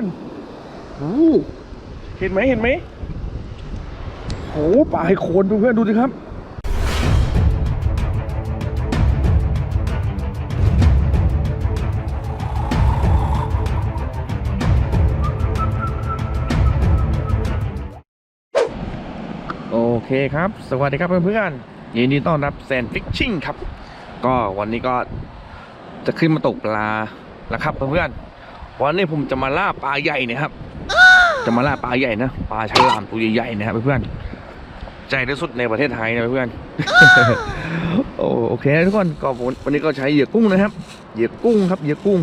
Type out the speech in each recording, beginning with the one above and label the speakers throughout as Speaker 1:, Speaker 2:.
Speaker 1: อนๆโอ้โหเห็นไหมเห็นไหมโอ้โหปลาไฮโคนเพื่อนๆดูสิครับโอเคครับ สวัสดีครับเพื่อนๆ ยินดีต้อนรับแซนฟิชชิ่งครับ ก็วันนี้ก็จะขึ้นมาตกปลาแล้วครับเพื่อนๆ วันนี้ผมจะมาล่าปลาใหญ่เนะครับ จะมาล่าปลาใหญ่นะ ปลาฉลามตัวใหญ่ๆนะครับเพื่อนๆใจที่สุดในประเทศไทยนะเพื่อนโอโอเคนะทุกคนก็วันวันนี้ก็ใช้เหยื่อกุ้งนะครับ เหยื่อกุ้งครับ เหยื่อกุ้ง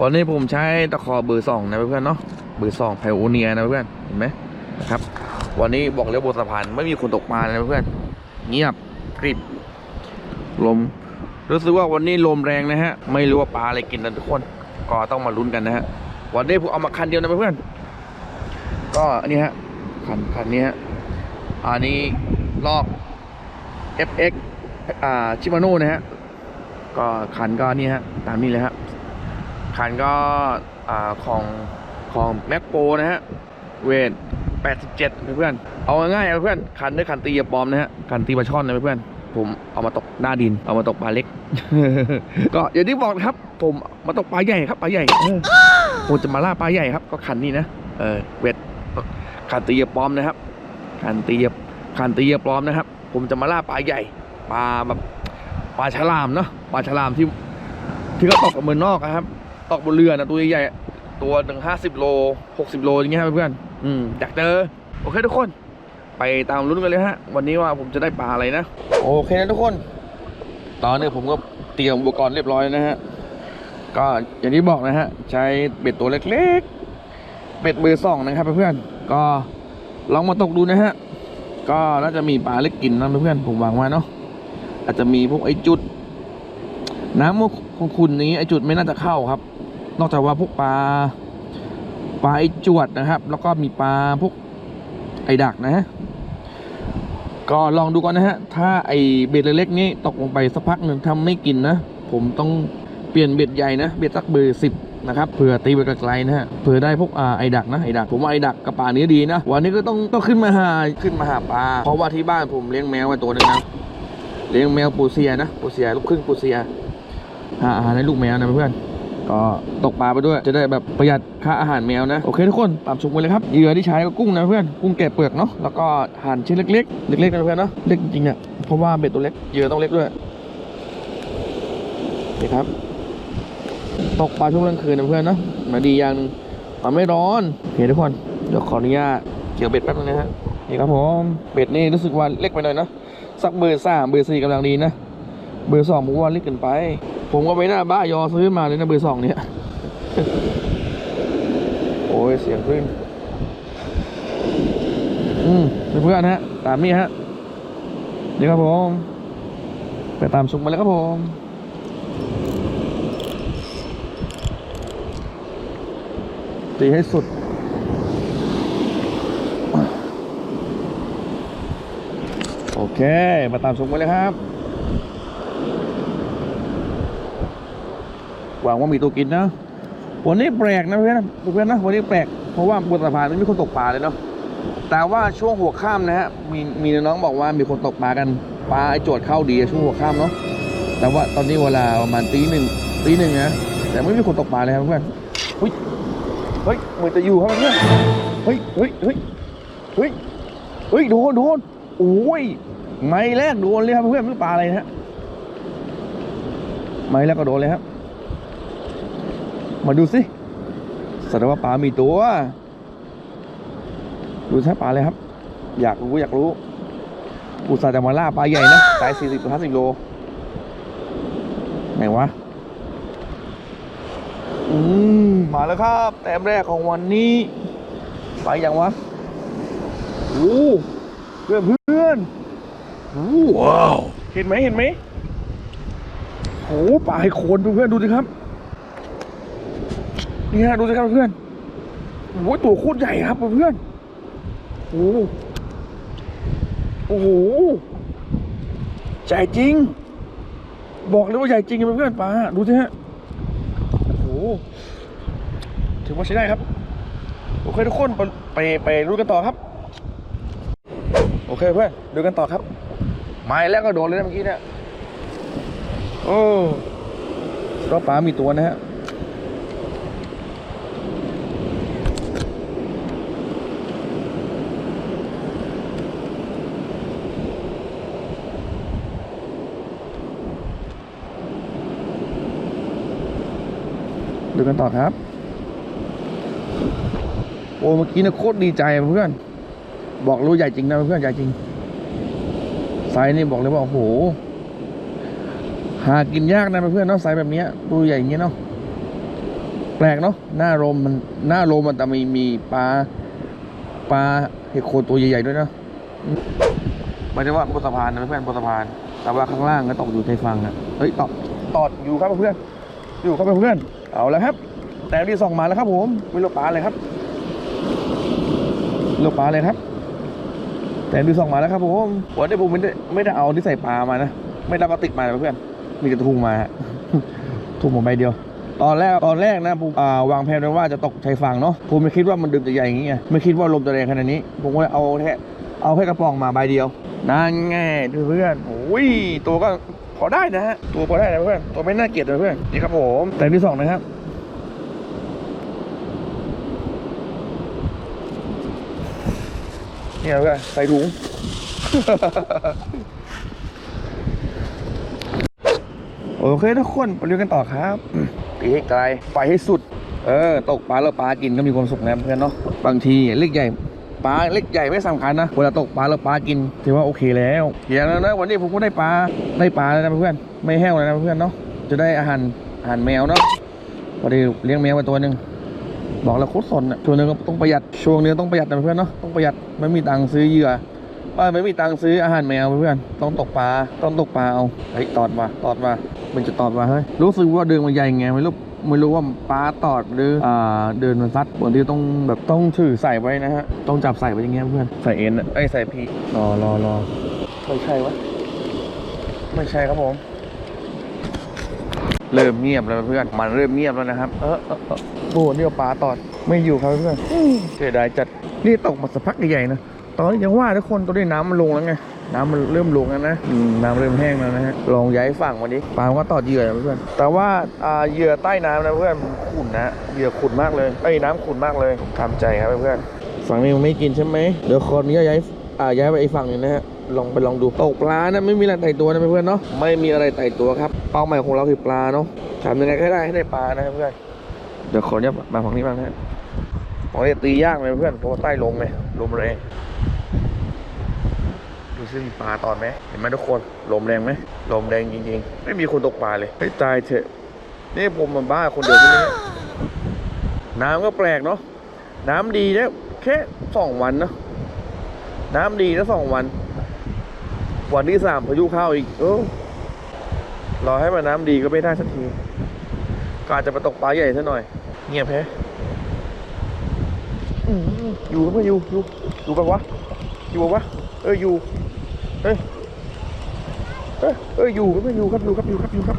Speaker 1: วันนี้ผมใช้ตะขอเบอร์สองนะเพื่อนๆเนาะ เบอร์สองไพโอเนียนะเพื่อน เห็นไหมนะครับ วันนี้บอกเลยบนสะพานไม่มีคนตกปลาเลยนะเพื่อน เงียบกริบ ลม รู้สึกว่าวันนี้ลมแรงนะฮะ ไม่รู้ว่าปลาอะไรกินนะทุกคน ก็ต้องมาลุ้นกันนะฮะวันนี้ผมเอามาคันเดียวนะเพื่อนก็อันนี้ฮะคันคันนี้ฮะอันนี้ลอก FX อ่าชิมาโน่นะฮะก็คันก็นี่ฮะตามนี้เลยฮะคันก็อ่าของของแม็กโปนะฮะเวท87เพื่อนเอาง่ายๆเพื่อนคันด้วยคันตีเหยาปลอมนะฮะคันตีปลาช่อนนะเพื่อน ผมเอามาตกหน้าดิน เอามาตกปลาเล็ก ก็อย่างที่บอกนะครับ ผมมาตกปลาใหญ่ครับปลาใหญ่ผมจะมาล่าปลาใหญ่ครับก็คันนี้นะเออเวทคันตียปลอมนะครับคันตียาคันตียปลอมนะครับ ผมจะมาล่าปลาใหญ่ปลาแบบปลาฉลามเนาะปลาฉลามที่ที่เขาตกกับเมืองนอกอะครับตกบนเรือนะตัวใหญ่ตัวหนึ่งห้าสิบโลหกสิบโลอย่างเงี้ยครับเพื่อนอืมอยากเจอโอเคทุกคน ไปตามลุ้นกันเลยฮะ วันนี้ว่าผมจะได้ปลาอะไรนะ โอเคนะทุกคน ตอนนี้ผมก็เตรียมอุปกรณ์เรียบร้อยนะฮะ ก็อย่างที่บอกนะฮะ ใช้เบ็ดตัวเล็กๆ เบ็ดเบอร์สองนะครับเพื่อนๆ ก็ลองมาตกดูนะฮะ ก็น่าจะมีปลาเล็กกินนะเพื่อนๆ ผมหวังว่าเนาะ อาจจะมีพวกไอ้จุด น้ำมุกของคุณนี้ไอ้จุดไม่น่าจะเข้าครับ นอกจากว่าพวกปลาปลาไอ้จวดนะครับ แล้วก็มีปลาพวกไอ้ดักนะฮะ ก็ลองดูก่อนนะฮะ ถ้าไอเบ็ดเล็กๆนี้ตกลงไปสักพักหนึ่งทำไม่กินนะ ผมต้องเปลี่ยนเบ็ดใหญ่นะ เบ็ดสักเบอร์สิบนะครับเผื่อตีไปไกลๆนะฮะเผื่อได้พวกอ่าไอดักนะไอดักผมว่าไอดักกับปลาเนื้อดีนะ วันนี้ก็ต้องต้องขึ้นมาหาขึ้นมาหาปลา เพราะว่าที่บ้านผมเลี้ยงแมวไว้ตัวหนึงนะ เลี้ยงแมวปูเซียนะปูเซียลูกครึ่งปูเซียหาอาหารให้ลูกแมวนะเพื่อน ก็ตกปลาไปด้วย จะได้แบบประหยัดค่าอาหารแมวนะ โอเคทุกคนตามชมกันเลยครับเหยื่อที่ใช้ก็กุ้งนะเพื่อน กุ้งแกะเปลือกเนาะ แล้วก็หั่นชิ้นเล็กๆ เล็กๆนะเพื่อนเนาะ เล็กจริงๆเนี่ย เพราะว่าเบ็ดตัวเล็ก เหยื่อต้องเล็กด้วยนี่ครับ ตกปลาช่วงกลางคืนนะเพื่อนเนาะ มาดีอย่างหนึงมันไม่ร้อนโอเคทุกคน เดี๋ยวขออนุญาตเกี่ยวเบ็ดแป๊บนึงนะฮะ นี่ครับผม เบ็ดนี่รู้สึกว่าเล็กไปหน่อยนะ สักเบอร์สามเบอร์สี่กำลังดีนะ เบอร์สองผมว่าเล็กเกินไป ผมก็ไม่น่าบ้ายอซื้อมาเลยนะเบอร์สองเนี่ย โอ้ยเสียงขึ้น อืมเพื่อนฮะ ตามนี้ฮะนี่ครับผม ไปตามชมมาเลยครับผมตีให้สุด โอเค มาตามชมกันเลยครับ หวังว่ามีตัวกินนะวันนี้แปลกนะเพื่อนเพื่อนนะวันนี้แปลกเพราะว่าบนสะพานไม่มีคนตกปลาเลยเนาะแต่ว่าช่วงหัวค่ำนะฮะมีมีน้องบอกว่ามีคนตกปลากันปลาไอโจทย์เข้าดีช่วงหัวค่ำเนาะแต่ว่าตอนนี้เวลาประมาณตีหนึ่งตีหนึ่งนะแต่ไม่มีคนตกปลาเลยครับเพื่อนเฮ้ยเฮ้ยเหมือนจะอยู่ครับเพื่อนเฮ้ยเฮ้ยเฮ้ยเฮ้ยเฮ้ยโดนโดนโอ้ยไม้แรกโดนเลยครับเพื่อนไม่ปลาอะไรนะฮะไม้แรกก็โดนเลยครับ มาดูสิแสดงว่าปลามีตัว ดูใช่ปลาเลยครับ อยากรู้อยากรู้อุตส่าห์จะมาล่าปลาใหญ่นะสายสี่สิบห้าสิบโลไหนวะ อืม มาแล้วครับ แต้มแรกของวันนี้ ไปยังวะโอ้เพื่อนเพื่อนโอ้ว้าว เห็นไหมเห็นไหมโอ้ปลาไฮโคนเพื่อนๆดูสิครับ นี่ฮะดูสิครับเพื่อนโอ้ยตัวโคตรใหญ่ครับเพื่อนโอ้โหโอ้โหใหญ่จริง บอกเลยว่าใหญ่จริงเพื่อนปลาดูสิฮะโอ้โหถือว่าใช้ได้ครับโอเคทุกคนไปไปไปรู้กันต่อครับ โอเคเพื่อนดูกันต่อครับไม้แล้วก็โดนเลยนะเมื่อกี้เนี่ยโอ้รอบปลามีตัวนะฮะ ดูกันต่อครับ โอ้เมื่อกี้นี่ยโคตรดีใจเพื่อน บอกรู้ใหญ่จริงนะเพื่อนใหญ่จริงไซส์นี่บอกเลยว่าโอ้โห หากินยากนะเพื่อนเนาะไซส์แบบนี้ตัวใหญ่อย่างเงี้ยเนาะแปลกเนาะหน้าโรมมันหน้าโรมมันแต่มีมีปลาปลาเห็ดโคนตัวใหญ่ๆด้วยเนาะหมายถึงว่าบนสะพานนะเพื่อนบนสะพาน แต่ว่าข้างล่างก็ตกอยู่ในฝั่งอะเฮ้ยตอดตอดอยู่ครับเพื่อนอยู่ครับเพื่อน เอาแล้วครับ แต่ที่ส่องมาแล้วครับผมไม่รู้ปลาอะไรครับลือกปลาเลยครับ แต่ดูส่องมาแล้วครับผมวันนี้ผมไม่ได้ไม่ได้เอาที่ใส่ปลามานะไม่ได้เอากระติกมาเพื่อนมีแต่ถุงมาฮะถุงผมใบเดียวตอนแรกตอนแรกนะผมาวางแผนไว้ว่าจะตกชายฝั่งเนาะผมไม่คิดว่ามันดึมจะใหญ่อย่างงี้ไงไม่คิดว่าลมจะแรงขนาดนี้ ผมก็เลยเอาแค่เอาแค่กระป๋องมาใบเดียวนั่นไงดูเพื่อนโอ้ยตัวก็ อได้นะฮะตัวพอได้นะเพื่อนตัวไม่น่าเกลียดนะเพื่อนนี่ครับผมแต่ที่สองนะครับเนี่ยเพื่อนใส่ถุงโอเคทุกคนไปเรียนกันต่อครับตีให้ไกลไปให้สุด เออ ตกปลาแล้วปลากินก็มีความสุขนะเพื่อนเนาะบางทีเล็กใหญ่ ปลาเล็กใหญ่ไม่สำคัญนะเวลาตกปลาแล้วปลากินถือว่าโอเคแล้วอย่างนั้นนะวันนี้ผมก็ได้ปลาได้ปลาแล้วนะเพื่อนไม่แห้วเลยนะเพื่อนเนาะจะได้อาหารอาหารแมวเนาะพอดีเลี้ยงแมวมาตัวหนึ่งบอกแล้วโคตรสนอะช่วงนึงก็ต้องประหยัดช่วงนี้ต้องประหยัดนะเพื่อนเนาะต้องประหยัดไม่มีตังค์ซื้อเหยื่อว่าไม่มีตังค์ซื้ออาหารแมวเพื่อนต้องตกปลาต้องตกปลาเอาเฮ้ยตอดมาตอดมามันจะตอดมาเฮ้ยรู้สึกว่าเดินมันใหญ่ไงไม่รู้ ไม่รู้ว่าปลาตอดหรืออ่าเดินมันซัดบางทีต้องแบบต้องถือใส่ไว้นะฮะ ต้องจับใส่ไว้อย่างเงี้ยเพื่อน ใส่เอ็นอะเอ้ยใส่พีรอรอรอไม่ใช่วะ ไม่ใช่ครับผม เริ่มเงียบแล้วเพื่อน มันเริ่มเงียบแล้วนะครับ เออเออเออโอ้นี่เอาปลาตอด ไม่อยู่ครับเพื่อนเสียดายจัด นี่ตกมาสักพักใหญ่ๆนะ ตอนนี้ยังว่าทุกคนตอนนี้น้ำมันลงแล้วไง น้ำมันเริ่มลงแล้วนะน้ำเริ่มแห้งแล้วนะฮะลองย้ายฝั่งวันนี้ปลาก็ตอดเหยื่อเพื่อนแต่ว่าเหยื่อใต้น้ำนะเพื่อนขุ่นนะเหยื่อขุ่นมากเลยไอ้ยน้ำขุ่นมากเลยทำใจครับเพื่อนฝั่งนี้มันไม่กินใช่ไหมเดี๋ยวคนนี้ย้ายอ่าย้ายไปอีกฝั่งหนึงนะฮะลองไปลองดูตกปลานะไม่มีอะไรไต่ตัวนะเพื่อนเนาะไม่มีอะไรไต่ตัวครับเป้าหมายของเราคือปลาเนาะทำยังไงก็ได้ให้ได้ปลานะเพื่อนเดี๋ยวขอเนี่ยมาฝั่งนี้บ้างนะฮะฝั่งนี้ตียากเลยเพื่อนเพราะว่าใต้ลมไงลมแรง ดูซิมีปลาตอนไหมเห็นไหมทุกคนลมแรงไหมลมแรงจริงๆ ไม่มีคนตกปลาเลยเฮ้ยตายเถอะนี่ผมมันบ้าคนเดียวที่นี่น้ำก็แปลกเนาะน้ำดีนะแค่สองวันเนาะน้ำดีนะสองวัน วันที่สามพายุเข้าอีกเออรอให้มันน้ำดีก็ไม่ได้สักทีก็อาจจะไปตกปลาใหญ่ซะหน่อย เงียบแพ้อื้อหืออยู่ก็ไม่อยู่อยู่อยู่กันวะอยู่ปะวะเอออยู่ เอ้ยเอ้ยเอ้ยอยู่ก็ไม่อยู่ครับอยู่ครับอยู่ครับอยู่ครับ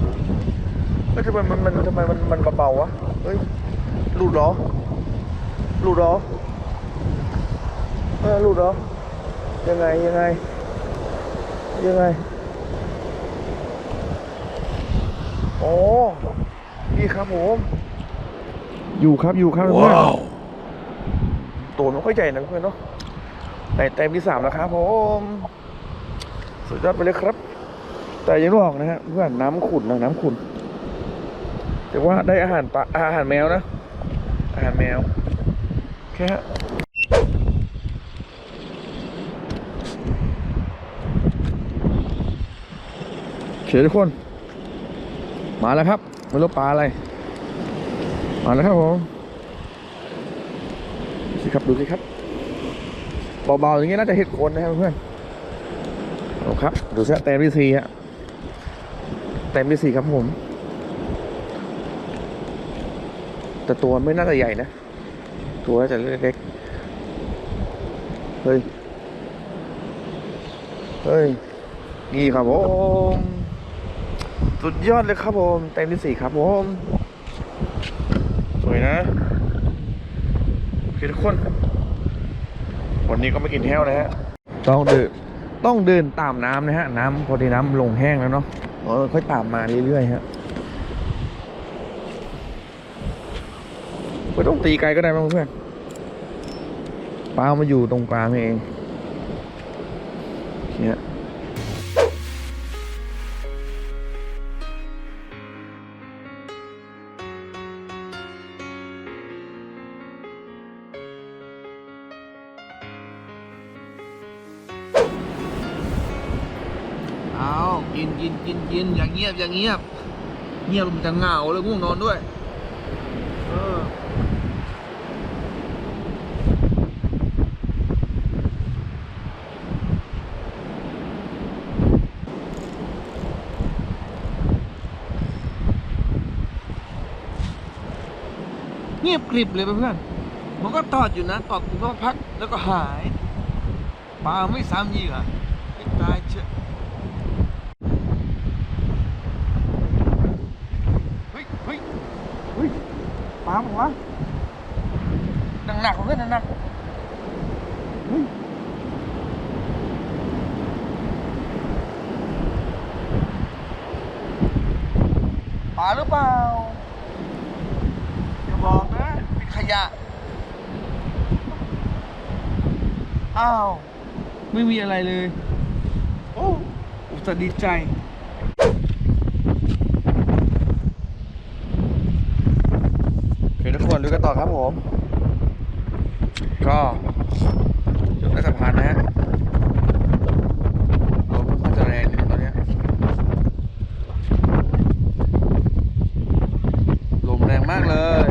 Speaker 1: เอ้ยทำไมมันมันทำไมมันมันเบาๆวะเฮ้ยหลุดเหรอหลุดเหรอเออหลุดเหรอยังไงยังไงยังไงโอ้นี่ครับผมอยู่ครับอยู่ครับเพื่อนตัวมันค่อยใหญ่นะเพื่อนเนาะแต่เต็มที่สามแล้วครับผม สุดยอดไปเลยครับ แต่ยังบอกนะฮะเพื่อนน้ำขุ่นนะน้ำขุ่นแต่ว่าได้อาหารปลาอาหารแมวนะ อาหารแมวแค่ฮะโอเคทุกคน มาแล้วครับไม่รู้ปลาอะไร มาแล้วครับผมดูสิครับดูสิครับเบาๆอย่างงี้น่าจะเห็ดโคนนะครับเพื่อน ครับ ดูสิแต้มที่สี่ฮะแต้มที่สี่ครับผม แต่ตัวไม่น่าจะใหญ่นะ ตัวน่าจะเล็กๆเฮ้ย เฮ้ย นี่ครับผม สุดยอดเลยครับผม เต็มที่สี่ครับผม สวยนะเคทุกคน วันนี้ก็ไม่กินแห้วนะฮะ ต้องเดิน ต้องเดินตามน้ำนะฮะ น้ำพอดีน้ำลงแห้งแล้วเนาะเออค่อยตามมาเรื่อยๆฮะไม่ต้องตีไกลก็ได้เพื่อนปลามาอยู่ตรงกลางเองเนี่ย นกินกินกินอย่างเงียบอย่างเงียบ เงียบมันจะเหงาเลยง่วงนอนด้วย เออเงียบกริบเลยเพื่อนมันก็ตอดอยู่นะ ตอดกูก็พักแล้วก็หายปลาไม่ซ้ำยื่อไม่ตายเชอะเฮ้ยเฮ้ยเฮ้ย ปลาบอกวะหนักหนักๆเพื่อนหนักๆเฮ้ยปลาหรือเปล่าอย่าบอกนะเป็นขยะ อ้าว ไม่มีอะไรเลย โอ้อุตส่าห์ดีใจ โอเคทุกคนดูกัน ต่อครับผม ก็อยู่ใต้สะพานนะฮะลมค่อนข้างจะแรงตอนนี้ลมแรงมากเลย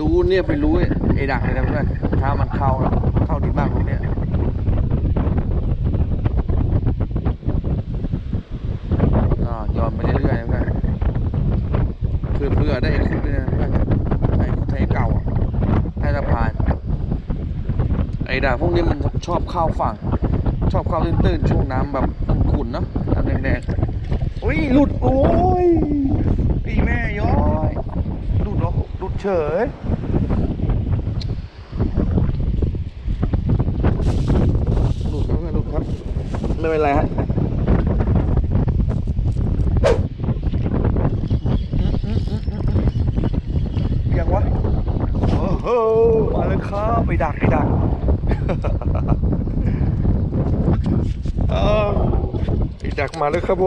Speaker 1: รู้เนี่ยไปรู้ไอ้ดักเลยนะเพื่อนถ้ามันเข้าแล้วเข้าดีมากตรงเนี้ยก็ย้อนไปเรื่อยๆนะเพื่อนคือเพื่อได้ไอ้คุดด้วยนะเพื่อนไอ้คุดไทยเก่าอะใต้สะพาน ไอ้ดักพวกนี้มันชอบเข้าฝั่ง ชอบเข้าตื้นๆช่วงน้ำแบบขุ่นๆเนาะน้ำแดงๆอุ้ยหลุดโอ้ยปีแม่ย้อยหลุดเหรอหลุดเฉยหลุดครับหลุดครับไม่เป็นไรฮะยังวะโอ้โหมาเลยครับไปดักไปดักเอา ปดักมาเลยครับผ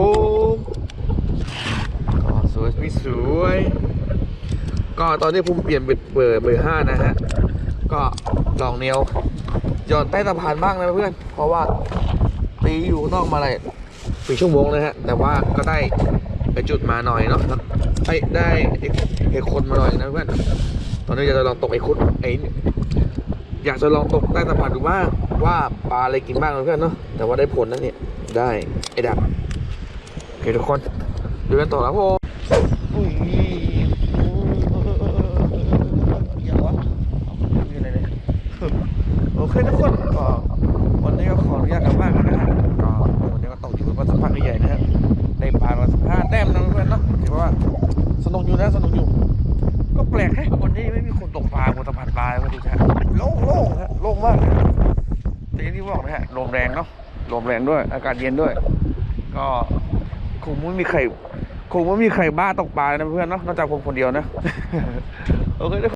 Speaker 1: มสวยพี่สวย ก็ตอนนี้ผมเปลี่ยนเบอร์เบอร์เบอร์ห้านะฮะ ก็ลองเนียวหย่อนใต้สะพานบ้างนะเพื่อน เพราะว่าตีอยู่นอกมาเลยสี่ชั่วโมงนะฮะ แต่ว่าก็ได้ไปจุดมาหน่อยเนาะไอ้ได้ไอ้คนมาหน่อยนะเพื่อน ตอนนี้จะลองตกไอ้คุดไอ้ อยากจะลองตกใต้สะพานดูว่าว่าปลาอะไรกินบ้างนะเพื่อนเนาะแต่ว่าได้ผลนะเนี่ยได้ไอ้ดับโอเคทุกคนดูกันต่อครับผมอุ้ยยังวะไม่มีอะไรเลยโอเคทุกคนก็วันนี้ก็ขออนุญาตกลับบ้านกันนะฮะก็วันนี้ก็ตกอยู่กันสักพักใหญ่ๆนะฮะได้ปลามาสิบห้าแต้มนะเพื่อนเนาะถือว่าสนุกอยู่นะสนุกอยู่ ก็แปลกแฮะวันนี้ไม่มีคนตกปลาบนสะพานปลาเลยวันนี้ฮะโล่งโล่งฮะโล่งมากเลยแต่อย่างที่บอกนะฮะลมแรงเนาะลมแรงด้วย อากาศเย็นด้วย ก็คงไม่มีใครคงไม่มีใครบ้าตกปลาเลยนะเพื่อนเนาะนอกจากผมคนเดียวนะโอเคทุกคน